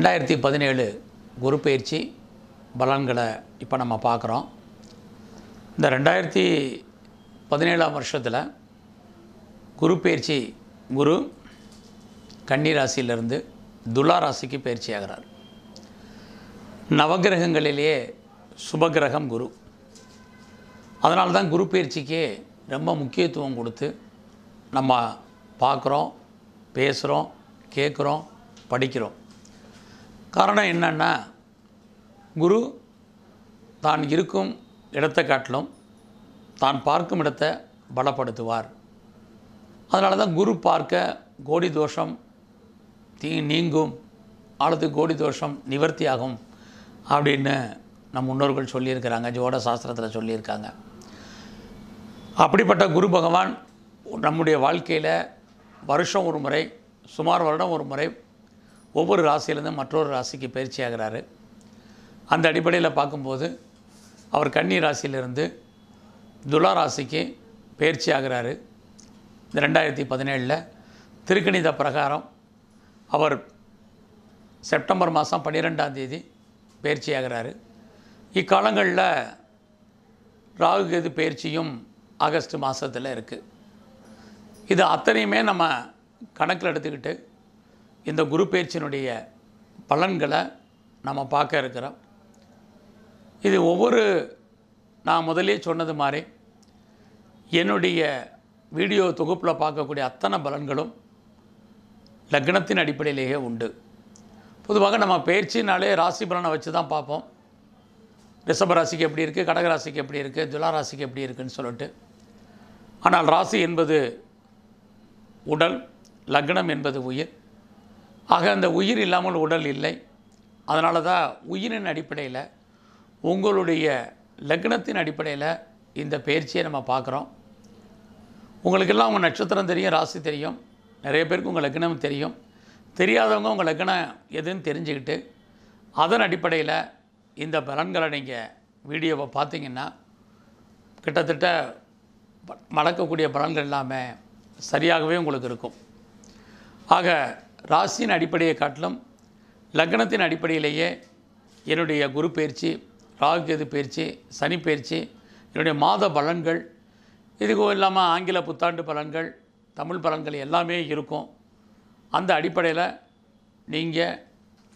ரெண்டாயிரத்தி பதினேழு குரு பயிற்சி பலன்களை இப்போ நம்ம பார்க்குறோம். இந்த ரெண்டாயிரத்தி பதினேழாம் வருஷத்தில் குரு பயிற்சி குரு கன்னி ராசியிலிருந்து துலா ராசிக்கு பயிற்சி ஆகிறார். நவகிரகங்களிலேயே சுபகிரகம் குரு. அதனால தான் குரு பயிற்சிக்கே ரொம்ப முக்கியத்துவம் கொடுத்து நம்ம பார்க்குறோம் பேசுகிறோம் கேட்குறோம் படிக்கிறோம். காரணம் என்னன்னா குரு தான் இருக்கும் இடத்தை காட்டிலும் தான் பார்க்கும் இடத்தை பலப்படுத்துவார். அதனால தான் குரு பார்க்க கோடி தோஷம் தீ நீங்கும் அல்லது கோடி தோஷம் நிவர்த்தியாகும் அப்படின்னு நம் முன்னோர்கள் சொல்லியிருக்கிறாங்க ஜோட சாஸ்திரத்தில் சொல்லியிருக்காங்க. அப்படிப்பட்ட குரு பகவான் நம்முடைய வாழ்க்கையில் வருஷம் ஒரு முறை சுமார் வருடம் ஒரு முறை ஒவ்வொரு ராசியிலேருந்து மற்றொரு ராசிக்கு பயிற்சி ஆகிறாரு. அந்த அடிப்படையில் பார்க்கும்போது அவர் கன்னி ராசியிலிருந்து துலா ராசிக்கு பயிற்சி ஆகிறாரு. இந்த ரெண்டாயிரத்தி பதினேழில் திருக்கணித பிரகாரம் அவர் செப்டம்பர் மாதம் பன்னிரெண்டாம் தேதி பயிற்சி ஆகிறாரு. இக்காலங்களில் ராகு கேது பயிற்சியும் ஆகஸ்ட் மாதத்தில் இருக்குது இது அத்தனையுமே நம்ம கணக்கில் எடுத்துக்கிட்டு இந்த குரு பயிற்சியினுடைய பலன்களை நம்ம பார்க்க இருக்கிறோம். இது ஒவ்வொரு நான் முதலே சொன்னது மாதிரி என்னுடைய வீடியோ தொகுப்பில் பார்க்கக்கூடிய அத்தனை பலன்களும் லக்னத்தின் அடிப்படையிலேயே உண்டு. பொதுவாக நம்ம பயிற்சினாலே ராசி பலனை வச்சு தான் பார்ப்போம். ரிஷப ராசிக்கு எப்படி இருக்குது கடக ராசிக்கு எப்படி இருக்குது துலா ராசிக்கு எப்படி இருக்குன்னு சொல்லிட்டு. ஆனால் ராசி என்பது உடல் லக்னம் என்பது உயிர். ஆக அந்த உயிர் இல்லாமல் உடல் இல்லை. அதனால தான் உயிரின் அடிப்படையில் உங்களுடைய லக்னத்தின் அடிப்படையில் இந்த பயிற்சியை நம்ம பார்க்குறோம். உங்களுக்கெல்லாம் உங்கள் நட்சத்திரம் தெரியும் ராசி தெரியும். நிறைய பேருக்கு உங்கள் லக்னம் தெரியும். தெரியாதவங்க உங்கள் லக்னம் எதுன்னு தெரிஞ்சுக்கிட்டு அதன் அடிப்படையில் இந்த பலன்களை நீங்கள் வீடியோவை பார்த்தீங்கன்னா கிட்டத்தட்ட மடக்கக்கூடிய பலன்கள் எல்லாமே சரியாகவே உங்களுக்கு இருக்கும். ஆக ராசியின் அடிப்படையை காட்டிலும் லக்னத்தின் அடிப்படையிலேயே என்னுடைய குரு பயிற்சி ராகு கேது பயிற்சி சனி பயிற்சி என்னுடைய மாத பலன்கள் இதுக்கும் இல்லாமல் ஆங்கில புத்தாண்டு பலன்கள் தமிழ் பலன்கள் எல்லாமே இருக்கும். அந்த அடிப்படையில் நீங்கள்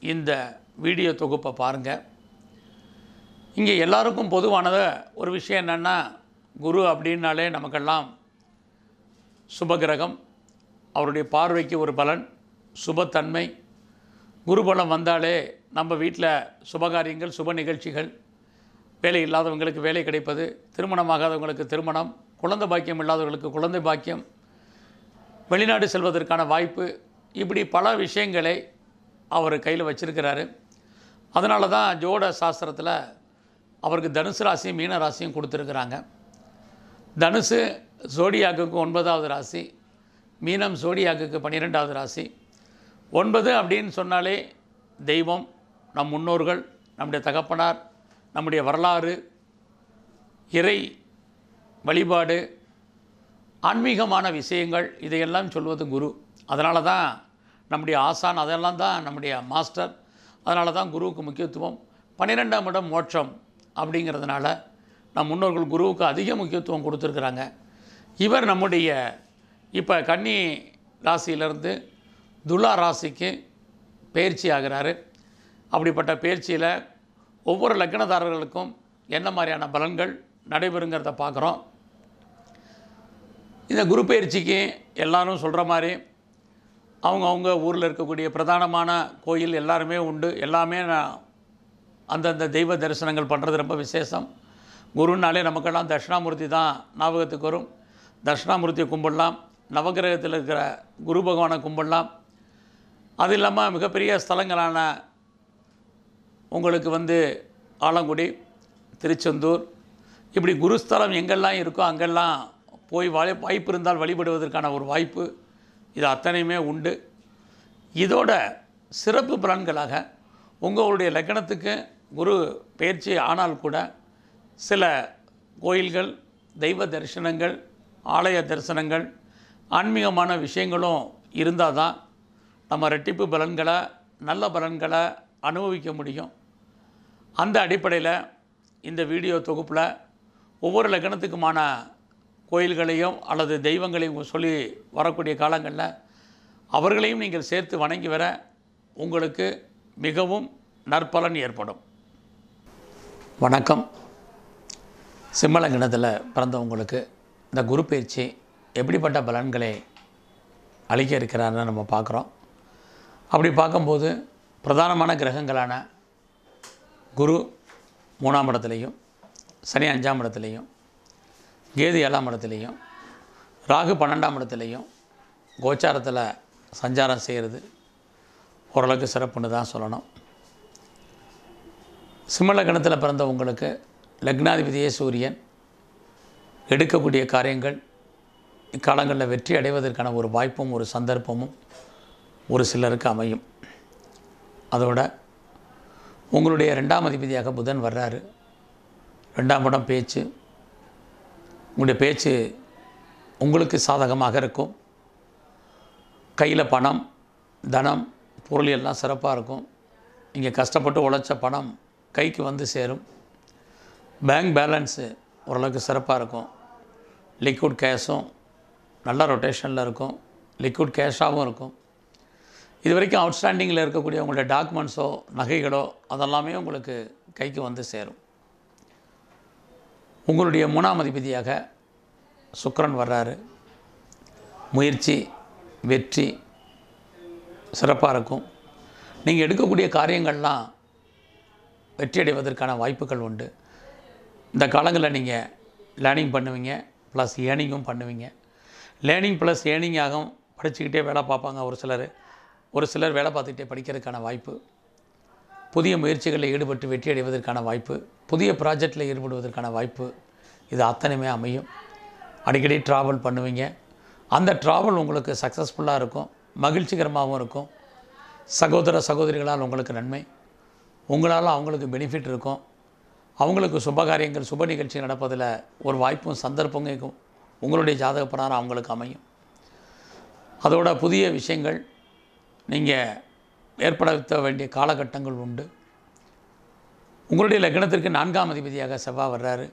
இந்த வீடியோ தொகுப்பை பாருங்கள் இங்கே எல்லாருக்கும் பொதுவானது ஒரு விஷயம் என்னென்னா குரு அப்படின்னாலே நமக்கெல்லாம் சுபகிரகம் அவருடைய பார்வைக்கு ஒரு பலன் சுபத்தன்மை. குருபலம் வந்தாலே நம்ம வீட்டில் சுபகாரியங்கள் சுப நிகழ்ச்சிகள் வேலை இல்லாதவங்களுக்கு வேலை கிடைப்பது திருமணமாகாதவங்களுக்கு திருமணம் குழந்தை பாக்கியம் இல்லாதவர்களுக்கு குழந்தை பாக்கியம் வெளிநாடு செல்வதற்கான வாய்ப்பு இப்படி பல விஷயங்களை அவர் கையில் வச்சுருக்கிறாரு. அதனால தான் ஜோட சாஸ்திரத்தில் அவருக்கு தனுசு ராசியும் மீன ராசியும் கொடுத்துருக்குறாங்க. தனுசு ஜோடியாக்குக்கு ஒன்பதாவது ராசி மீனம் ஜோடியாக்குக்கு பன்னிரெண்டாவது ராசி ஒன்பது அப்படின்னு சொன்னாலே தெய்வம் நம் முன்னோர்கள் நம்முடைய தகப்பனார் நம்முடைய வரலாறு இறை வழிபாடு ஆன்மீகமான விஷயங்கள் இதையெல்லாம் சொல்வது குரு. அதனால தான் நம்முடைய ஆசான் அதெல்லாம் தான் நம்முடைய மாஸ்டர் அதனால தான் குருவுக்கு முக்கியத்துவம். பன்னிரெண்டாம் இடம் மோட்சம் அப்படிங்கிறதுனால நம் முன்னோர்கள் குருவுக்கு அதிக முக்கியத்துவம் கொடுத்துருக்குறாங்க. இவர் நம்முடைய இப்போ கன்னி ராசியிலிருந்து துலா ராசிக்கு பயிற்சி ஆகிறாரு. அப்படிப்பட்ட பயிற்சியில் ஒவ்வொரு லக்னதாரர்களுக்கும் என்ன மாதிரியான பலன்கள் நடைபெறுங்கிறத பார்க்குறோம். இந்த குரு பயிற்சிக்கு எல்லாரும் சொல்கிற மாதிரி அவங்க அவங்க ஊரில் இருக்கக்கூடிய பிரதானமான கோயில் எல்லாருமே உண்டு. எல்லாமே நான் அந்தந்த தெய்வ தரிசனங்கள் பண்ணுறது ரொம்ப விசேஷம். குருனாலே நமக்கெல்லாம் தட்சிணாமூர்த்தி தான் ஞாபகத்துக்கு வரும். தட்சிணாமூர்த்தியை கும்பிடலாம் நவகிரகத்தில் இருக்கிற குரு பகவானை கும்பிடலாம் அது இல்லாமல் மிகப்பெரிய ஸ்தலங்களான உங்களுக்கு வந்து ஆலங்குடி திருச்செந்தூர் இப்படி குருஸ்தலம் எங்கெல்லாம் இருக்கோ அங்கெல்லாம் போய் வாய் வாய்ப்பு இருந்தால் வழிபடுவதற்கான ஒரு வாய்ப்பு இது அத்தனையுமே உண்டு. இதோட சிறப்பு பலன்களாக உங்களுடைய லக்கணத்துக்கு குரு பயிற்சி ஆனால் கூட சில கோயில்கள் தெய்வ தரிசனங்கள் ஆலய தரிசனங்கள் ஆன்மீகமான விஷயங்களும் இருந்தால் தான் நம்ம ரெட்டிப்பு பலன்களை நல்ல பலன்களை அனுபவிக்க முடியும். அந்த அடிப்படையில் இந்த வீடியோ தொகுப்பில் ஒவ்வொரு லக்னத்துக்குமான கோயில்களையும் அல்லது தெய்வங்களையும் சொல்லி வரக்கூடிய காலங்களில் அவர்களையும் நீங்கள் சேர்த்து வணங்கி வர உங்களுக்கு மிகவும் நற்பலன் ஏற்படும். வணக்கம். சிம்மலங்கிணத்தில் பிறந்தவங்களுக்கு இந்த குரு பயிற்சி எப்படிப்பட்ட பலன்களை அளிக்க இருக்கிறாருன்னு நம்ம பார்க்குறோம். அப்படி பார்க்கும்போது பிரதானமான கிரகங்களான குரு மூணாம் இடத்துலையும் சனி அஞ்சாம் இடத்துலையும் கேது ஏழாம் இடத்துலையும் ராகு பன்னெண்டாம் இடத்துலையும் கோச்சாரத்தில் சஞ்சாரம் செய்கிறது ஓரளவுக்கு சிறப்புன்னு தான் சொல்லணும். சிம்மலக்கணத்தில் பிறந்த உங்களுக்கு லக்னாதிபதியே சூரியன். எடுக்கக்கூடிய காரியங்கள் இக்காலங்களில் வெற்றி அடைவதற்கான ஒரு வாய்ப்பும் ஒரு சந்தர்ப்பமும் ஒரு சிலருக்கு அமையும். அதோட உங்களுடைய ரெண்டாம் அதிபதியாக புதன் வர்றாரு. ரெண்டாம் இடம் பேச்சு. உங்களுடைய பேச்சு உங்களுக்கு சாதகமாக இருக்கும். கையில் பணம் தனம் பொருள் எல்லாம் சிறப்பாக இருக்கும். இங்கே கஷ்டப்பட்டு உழைச்ச பணம் கைக்கு வந்து சேரும். பேங்க் பேலன்ஸு ஓரளவுக்கு சிறப்பாக இருக்கும். லிக்விட் கேஷும் நல்ல ரொட்டேஷனில் இருக்கும். லிக்விட் கேஷாகவும் இருக்கும். இது வரைக்கும் அவுட்ஸ்டாண்டிங்கில் இருக்கக்கூடிய உங்களுடைய டாக்குமெண்ட்ஸோ நகைகளோ அதெல்லாமே உங்களுக்கு கைக்கு வந்து சேரும். உங்களுடைய மூணாம் அதிபதியாக சுக்கரன் வர்றாரு. முயற்சி வெற்றி சிறப்பாக இருக்கும். நீங்கள் எடுக்கக்கூடிய காரியங்கள்லாம் வெற்றி அடைவதற்கான வாய்ப்புகள் உண்டு. இந்த காலங்களில் நீங்கள் லேர்னிங் பண்ணுவீங்க ப்ளஸ் ஏர்னிங்கும் பண்ணுவீங்க. லேர்னிங் ப்ளஸ் ஏர்னிங்காகவும் படிச்சுக்கிட்டே வேலை பார்ப்பாங்க ஒரு சிலர். ஒரு சிலர் வேலை பார்த்துக்கிட்டே படிக்கிறதுக்கான வாய்ப்பு புதிய முயற்சிகளில் ஈடுபட்டு வெற்றி அடைவதற்கான வாய்ப்பு புதிய ப்ராஜெக்டில் ஈடுபடுவதற்கான வாய்ப்பு இது அத்தனையுமே அமையும். அடிக்கடி ட்ராவல் பண்ணுவீங்க. அந்த ட்ராவல் உங்களுக்கு சக்ஸஸ்ஃபுல்லாக இருக்கும் மகிழ்ச்சிகரமாகவும் இருக்கும். சகோதர சகோதரிகளால் உங்களுக்கு நன்மை. உங்களால் அவங்களுக்கு பெனிஃபிட் இருக்கும். அவங்களுக்கு சுபகாரியங்கள் சுப நிகழ்ச்சி நடப்பதில் ஒரு வாய்ப்பும் சந்தர்ப்பங்கும் உங்களுடைய ஜாதக பிரகாரம் அவங்களுக்கு அமையும். அதோட புதிய விஷயங்கள் நீங்கள் ஏற்படுத்த வேண்டிய காலகட்டங்கள் உண்டு. உங்களுடைய லக்னத்திற்கு நான்காம் அதிபதியாக செவ்வாய் வர்றாரு.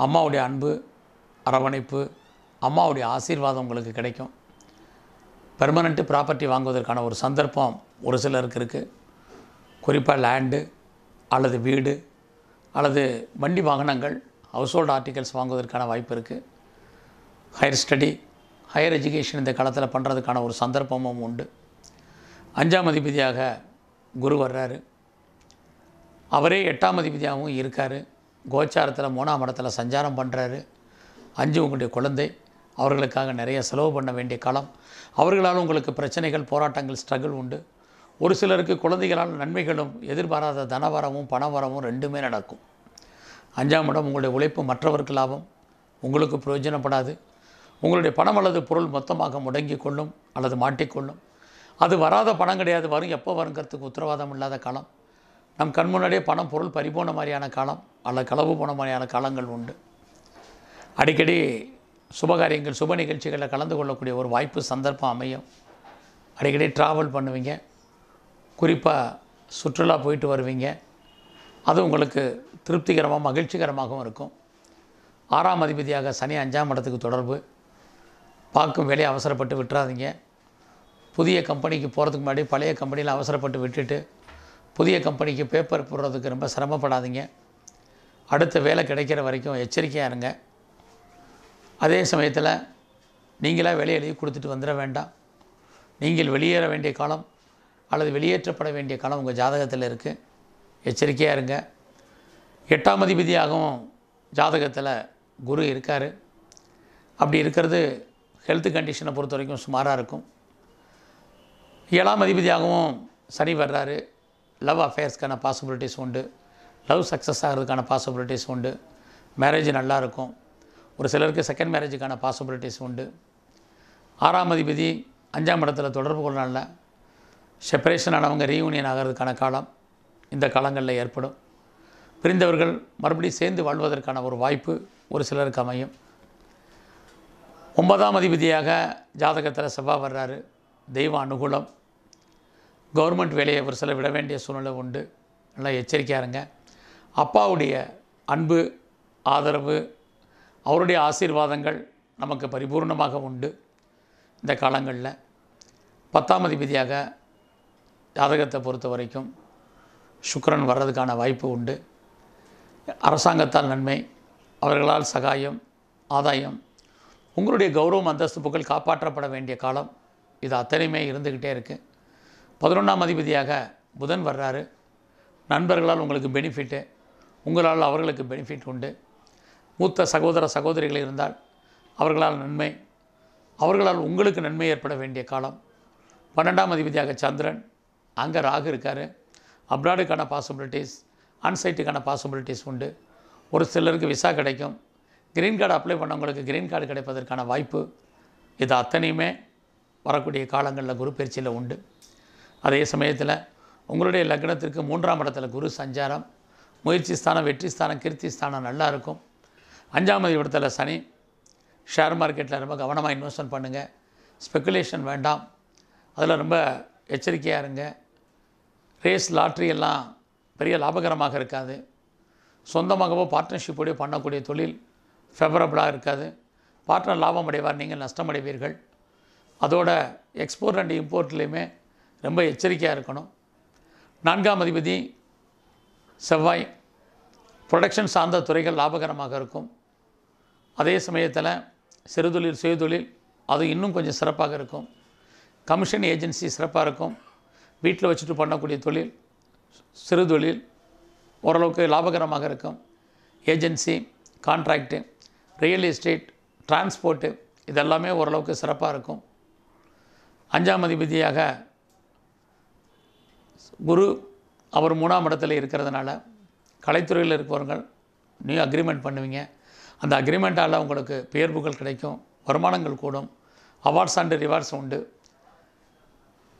அம்மாவுடைய அன்பு அரவணைப்பு அம்மாவுடைய ஆசீர்வாதம் உங்களுக்கு கிடைக்கும். பெர்மனண்ட்டு ப்ராப்பர்ட்டி வாங்குவதற்கான ஒரு சந்தர்ப்பம் ஒரு சிலருக்கு இருக்குது குறிப்பாக லேண்டு அல்லது வீடு அல்லது வண்டி வாகனங்கள் ஹவுஸ் ஹோல்ட் ஆர்டிகல்ஸ் வாங்குவதற்கான வாய்ப்பு இருக்குது ஹையர் ஸ்டடி ஹையர் எஜுகேஷன் இந்த காலத்தில் பண்ணுறதுக்கான ஒரு சந்தர்ப்பமும் உண்டு. அஞ்சாம் அதிபதியாக குரு வர்றாரு. அவரே எட்டாம் அதிபதியாகவும் இருக்கார். கோச்சாரத்தில் மூணாம் இடத்துல சஞ்சாரம் பண்ணுறாரு அஞ்சு உங்களுடைய குழந்தை. அவர்களுக்காக நிறைய செலவு பண்ண வேண்டிய காலம். அவர்களால் உங்களுக்கு பிரச்சனைகள் போராட்டங்கள் ஸ்ட்ரகிள் உண்டு. ஒரு சிலருக்கு குழந்தைகளால் நன்மைகளும் எதிர்பாராத தனவரமும் பணவரமும் ரெண்டுமே நடக்கும். அஞ்சாம் இடம் உங்களுடைய உழைப்பு மற்றவருக்கு லாபம். உங்களுக்கு பிரயோஜனப்படாது. உங்களுடைய பணம் அல்லது பொருள் மொத்தமாக முடங்கி கொள்ளும் அல்லது மாட்டிக்கொள்ளும் அது வராத பணம் கிடையாது. வரும் எப்போ வருங்கிறதுக்கு உத்தரவாதம் இல்லாத காலம். நம் கண் முன்னாடியே பணம் பொருள் பறிபோன மாதிரியான காலம் அல்லது களவு போன மாதிரியான காலங்கள் உண்டு. அடிக்கடி சுபகாரியங்கள் சுப நிகழ்ச்சிகளில் கலந்து கொள்ளக்கூடிய ஒரு வாய்ப்பு சந்தர்ப்பம் அமையும். அடிக்கடி ட்ராவல் பண்ணுவீங்க. குறிப்பாக சுற்றுலா போயிட்டு வருவீங்க. அது உங்களுக்கு திருப்திகரமாக மகிழ்ச்சிகரமாகவும் இருக்கும். ஆறாம் அதிபதியாக சனி அஞ்சாம் இடத்துக்கு தொடர்பு. பார்க்கும் வேலையை அவசரப்பட்டு விட்டுறாதீங்க. புதிய கம்பெனிக்கு போகிறதுக்கு முன்னாடி பழைய கம்பெனியில் அவசரப்பட்டு விட்டுட்டு புதிய கம்பெனிக்கு பேப்பர் போடுறதுக்கு ரொம்ப சிரமப்படாதீங்க. அடுத்த வேலை கிடைக்கிற வரைக்கும் எச்சரிக்கையாக இருங்க. அதே சமயத்தில் நீங்களாக வேலையை எழுதி கொடுத்துட்டு வந்துட வேண்டாம். நீங்கள் வெளியேற வேண்டிய காலம் அல்லது வெளியேற்றப்பட வேண்டிய காலம் உங்கள் ஜாதகத்தில் இருக்குது எச்சரிக்கையாக இருங்க. எட்டாம் அதிபதியாகவும் ஜாதகத்தில் குரு இருக்கார். அப்படி இருக்கிறது ஹெல்த் கண்டிஷனை பொறுத்த வரைக்கும் சுமாராக இருக்கும். ஏழாம் அதிபதியாகவும் சனி வர்றாரு. லவ் அஃபேர்ஸ்க்கான பாசிபிலிட்டிஸ் உண்டு. லவ் சக்ஸஸ் ஆகிறதுக்கான பாசிபிலிட்டிஸ் உண்டு. மேரேஜ் நல்லா இருக்கும். ஒரு சிலருக்கு செகண்ட் மேரேஜுக்கான பாசிபிலிட்டிஸ் உண்டு. ஆறாம் அதிபதி அஞ்சாம் இடத்துல தொடர்பு கொள்ளனால செப்பரேஷன் ஆனவங்க ரீயூனியன் ஆகிறதுக்கான காலம் இந்த காலங்களில் ஏற்படும். பிரிந்தவர்கள் மறுபடியும் சேர்ந்து வாழ்வதற்கான ஒரு வாய்ப்பு ஒரு சிலருக்கு அமையும். ஒன்பதாம் அதிபதியாக ஜாதகத்தில் செவ்வாய் வர்றாரு. தெய்வ அனுகூலம். கவர்மெண்ட் வேலையை ஒரு சில விட வேண்டிய சூழ்நிலை உண்டு. நல்லா எச்சரிக்கையாக இருங்க. அப்பாவுடைய அன்பு ஆதரவு அவருடைய ஆசீர்வாதங்கள் நமக்கு பரிபூர்ணமாக உண்டு இந்த காலங்களில். பத்தாம் அதிபதியாக ஜாதகத்தை பொறுத்த வரைக்கும் சுக்கரன் வர்றதுக்கான வாய்ப்பு உண்டு. அரசாங்கத்தால் நன்மை அவர்களால் சகாயம் ஆதாயம் உங்களுடைய கௌரவம் அந்தஸ்து புகழ் காப்பாற்றப்பட வேண்டிய காலம் இது அத்தனையுமே இருந்துக்கிட்டே இருக்குது பதினொன்றாம் அதிபதியாக புதன் வர்றாரு. நண்பர்களால் உங்களுக்கு பெனிஃபிட்டு உங்களால் அவர்களுக்கு பெனிஃபிட் உண்டு. மூத்த சகோதர சகோதரிகள் இருந்தால் அவர்களால் நன்மை அவர்களால் உங்களுக்கு நன்மை ஏற்பட வேண்டிய காலம். பன்னெண்டாம் அதிபதியாக சந்திரன் அங்கே ராகு இருக்கார். அப்ராடுக்கான பாசிபிலிட்டிஸ் அன்சைட்டுக்கான பாசிபிலிட்டிஸ் உண்டு. ஒரு சிலருக்கு விசா கிடைக்கும். கிரீன் கார்டு அப்ளை பண்ணவங்களுக்கு கிரீன் கார்டு கிடைப்பதற்கான வாய்ப்பு இது அத்தனையுமே வரக்கூடிய காலங்களில் குரு பயிற்சியில் உண்டு. அதே சமயத்தில் உங்களுடைய லக்னத்திற்கு மூன்றாம் இடத்துல குரு சஞ்சாரம். முயற்சி ஸ்தானம் வெற்றி ஸ்தானம் கீர்த்தி ஸ்தானம் நல்லா இருக்கும். அஞ்சாம் இடத்துல சனி. ஷேர் மார்க்கெட்டில் ரொம்ப கவனமாக இன்வெஸ்ட்மெண்ட் பண்ணுங்கள் ஸ்பெக்குலேஷன் வேண்டாம். அதில் ரொம்ப எச்சரிக்கையாக இருங்க. ரேஸ் லாட்ரி எல்லாம் பெரிய லாபகரமாக இருக்காது. சொந்தமாகவோ பார்ட்னர்ஷிப்போடய பண்ணக்கூடிய தொழில் ஃபேவரபுளாக இருக்காது. பார்ட்னர் லாபம் அடைவார் நீங்கள் நஷ்டம் அடைவீர்கள் அதோட எக்ஸ்போர்ட் அண்ட் இம்போர்ட்லேயுமே ரொம்ப எச்சரிக்கையாக இருக்கணும். நான்காம் அதிபதி செவ்வாய் ப்ரொடக்ஷன் சார்ந்த துறைகள் லாபகரமாக இருக்கும். அதே சமயத்தில் சிறுதொழில் சுயதொழில் அது இன்னும் கொஞ்சம் சிறப்பாக இருக்கும். கமிஷன் ஏஜென்சி சிறப்பாக இருக்கும். வீட்டில் வச்சுட்டு பண்ணக்கூடிய தொழில் சிறுதொழில் ஓரளவுக்கு லாபகரமாக இருக்கும். Agency contract real estate transport இதெல்லாமே ஓரளவுக்கு சிறப்பாக இருக்கும். அஞ்சாம் அதிபதியாக குரு அவர் மூணாம் இடத்துல இருக்கிறதுனால கலைத்துறையில் இருப்பவர்கள் நியூ அக்ரிமெண்ட் பண்ணுவீங்க. அந்த அக்ரிமெண்ட்டால் உங்களுக்கு பெயர் புகழ் கிடைக்கும் வருமானங்கள் கூடும் அவார்ட்ஸ் அண்டு ரிவார்ட்ஸ் உண்டு.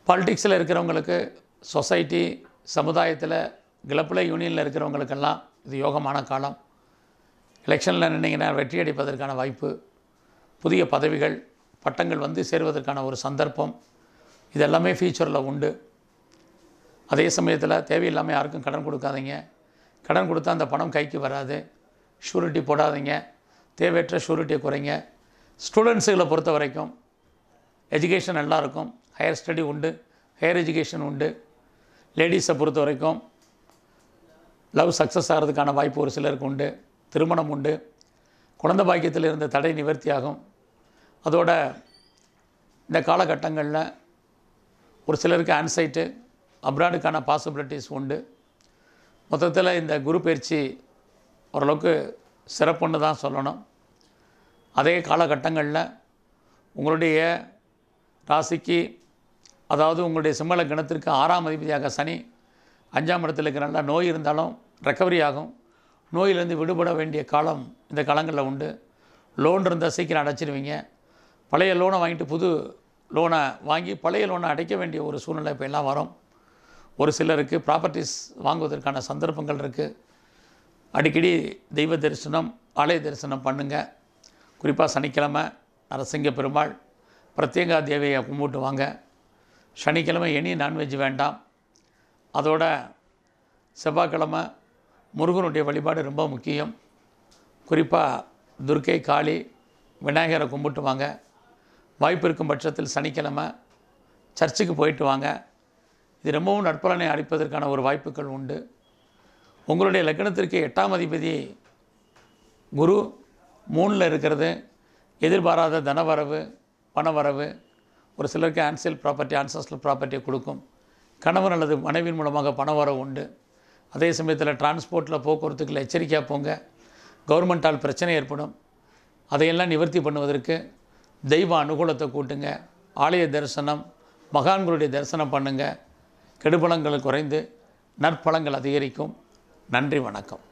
பாலிட்டிக்ஸில் இருக்கிறவங்களுக்கு சொசைட்டி சமுதாயத்தில் கிளப்பில் யூனியனில் இருக்கிறவங்களுக்கெல்லாம் இது யோகமான காலம். எலெக்ஷனில் நின்றீங்கன்னா வெற்றி அடிப்பதற்கான வாய்ப்பு புதிய பதவிகள் பட்டங்கள் வந்து சேருவதற்கான ஒரு சந்தர்ப்பம் இதெல்லாமே ஃபியூச்சரில் உண்டு. அதே சமயத்தில் தேவையில்லாமல் யாருக்கும் கடன் கொடுக்காதீங்க. கடன் கொடுத்தா அந்த பணம் கைக்கு வராது. ஷூரிட்டி போடாதீங்க. தேவையற்ற ஷூரிட்டியை குறைங்க. ஸ்டூடெண்ட்ஸுகளை பொறுத்த வரைக்கும் எஜுகேஷன் நல்லாயிருக்கும். ஹையர் ஸ்டடி உண்டு. ஹையர் எஜுகேஷன் உண்டு. லேடிஸை பொறுத்த வரைக்கும் லவ் சக்ஸஸ் ஆகிறதுக்கான வாய்ப்பு ஒரு சிலருக்கு உண்டு. திருமணம் உண்டு. குழந்தை பாக்கியத்தில் இருந்த தடை நிவர்த்தியாகும். அதோட இந்த காலகட்டங்களில் ஒரு சிலருக்கு ஆன்சைட்டு அப்ராடுக்கான பாசிபிலிட்டிஸ் உண்டு. மொத்தத்தில் இந்த குரு பயிற்சி ஓரளவுக்கு சிறப்புன்னு தான் சொல்லணும். அதே காலகட்டங்களில் உங்களுடைய ராசிக்கு அதாவது உங்களுடைய சிம்மல கணத்திற்கு ஆறாம் அதிபதியாக சனி அஞ்சாம் இடத்துல இருக்கிறனால நோய் இருந்தாலும் ரெக்கவரி ஆகும். நோயிலேருந்து விடுபட வேண்டிய காலம் இந்த காலங்களில் உண்டு. லோன் இருந்தால் சீக்கிரம் அடைச்சிருவீங்க. பழைய லோனை வாங்கிட்டு புது லோனை வாங்கி பழைய லோனை அடைக்க வேண்டிய ஒரு சூழ்நிலை இப்போ எல்லாம் வரும். ஒரு சிலருக்கு ப்ராப்பர்ட்டிஸ் வாங்குவதற்கான சந்தர்ப்பங்கள் இருக்குது அடிக்கடி தெய்வ தரிசனம் ஆலய தரிசனம் பண்ணுங்கள் குறிப்பாக சனிக்கிழமை நரசிங்க பெருமாள் பிரத்யேகா தேவியை கும்பிட்டு வாங்க சனிக்கிழமை எனி நான்வெஜ் வேண்டாம். அதோட செவ்வாய்க்கிழமை முருகனுடைய வழிபாடு ரொம்ப முக்கியம். குறிப்பாக துர்க்கை காளி விநாயகரை கும்பிட்டு வாங்க. வாய்ப்பு இருக்கும் பட்சத்தில் சனிக்கிழமை சர்ச்சுக்கு போயிட்டு வாங்க. இது ரொம்பவும் நற்பலனை அளிப்பதற்கான ஒரு வாய்ப்புகள் உண்டு. உங்களுடைய லக்னத்திற்கு எட்டாம் அதிபதி குரு மூணில் இருக்கிறது. எதிர்பாராத தனவரவு பணவரவு ஒரு சிலருக்கு ஆன்சியல் ப்ராப்பர்ட்டி ஆன்சஸ்டல் ப்ராப்பர்ட்டியை கொடுக்கும். கணவன் அல்லது மனைவியின் மூலமாக பணவரவு உண்டு. அதே சமயத்தில் டிரான்ஸ்போர்ட்டில் போக்குவரத்துக்குள்ள எச்சரிக்கையாக போங்க. கவர்மெண்ட்டால் பிரச்சனை ஏற்படும். அதையெல்லாம் நிவர்த்தி பண்ணுவதற்கு தெய்வ அனுகூலத்தை கூட்டுங்க. ஆலய தரிசனம் மகான்களுடைய தரிசனம் பண்ணுங்கள் கெடுபலங்கள் குறைந்து நற்பலங்கள் அதிகரிக்கும். நன்றி வணக்கம்.